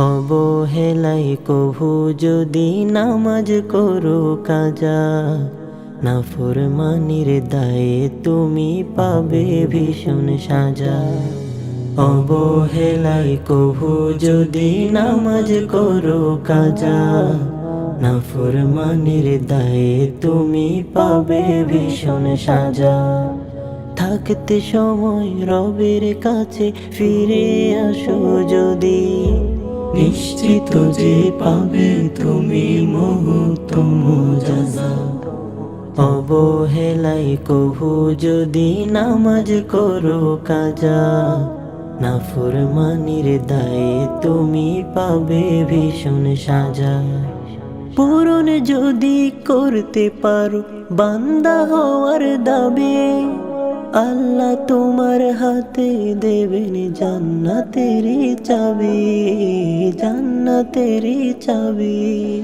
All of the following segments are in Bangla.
অবহেলাই কভু যদি নামাজ করো কাজা। না ফরমানির দায়ে তুমি পাবে ভীষণ সাজা। অবহেলাই কভু যদি নামাজ করো কাজা। না ফরমানির দায়ে তুমি পাবে ভীষণ সাজা। থাকতে সময় রবের কাছে ফিরে আসো যদি। নিশ্চিত যে পাবে তুমি মহত্তম জাজা। অবহেলাই কভু, যদি নামাজ করো কাজা না ফুরমানির দায়ে তুমি পাবে ভীষণ সাজা। পূরণ যদি করতে পারো, বান্দা হওয়ার দাবি আল্লাহ তোমার হাতে দেবেন জান্নাতেরই চাবি জান্নাতেরই চাবি।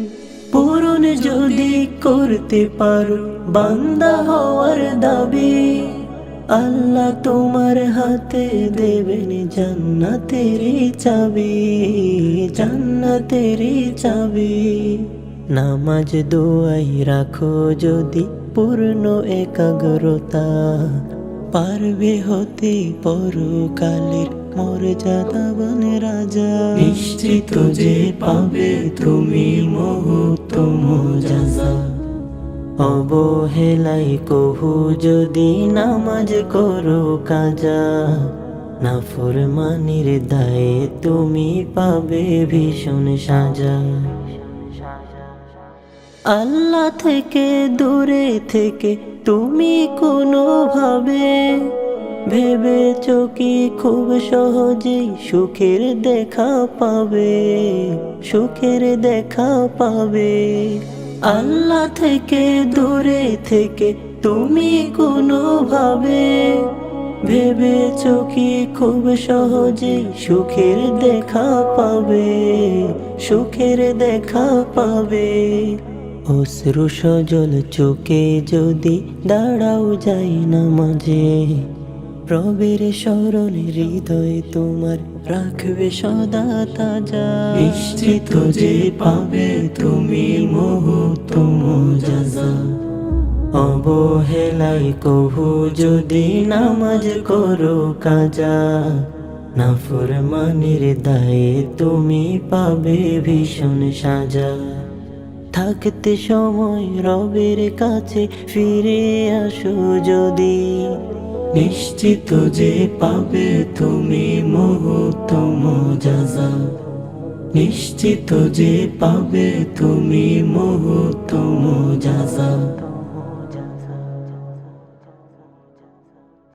পূরণ যদি করতে পারো, বান্দা হওয়ার দাবি। আল্লাহ তোমার হাতে দেবেন জান্নাতেরই চাবি জান্নাতেরই চাবি। নামাজ দোয়াই রাখো যদি পূর্ণ একাগ্রতা। পারবে হতে পরকালের মর্যাদাবান রাজা। নিশ্চিত যে পাবে তুমি মহত্তম জাজা অবহেলাই কহু যদি নামাজ করো কাজা। না ফরমানির দায়ে তুমি পাবে ভীষণ সাজা। আল্লাহ থেকে দূরে থেকে তুমি কোনোভাবে ভেবেছ কি খুব সহজেই সুখের দেখা পাবে? সুখের দেখা পাবে? আল্লাহ থেকে দূরে থেকে তুমি কোনোভাবে ভেবেছ কি খুব সহজেই সুখের দেখা পাবে? সুখের দেখা পাবে? অশ্রু সজল চোখে যদি দাঁড়াও যাই না মাঝে, প্রবের স্মরণ হৃদয় তোমার রাখবে সদা তাজা। নিশ্চিত যে পাবে তুমি মহত্তম জাজা অবহেলাই কভু যদি নামাজ করো কাজা না ফরমানির দায়ে তুমি পাবে ভীষণ সাজা। থাকতে সময় রবের কাছে ফিরে আসো যদি। নিশ্চিত যে পাবে তুমি মহত্তম যাজা নিশ্চিত যে পাবে তুমি মহত্তম জাজা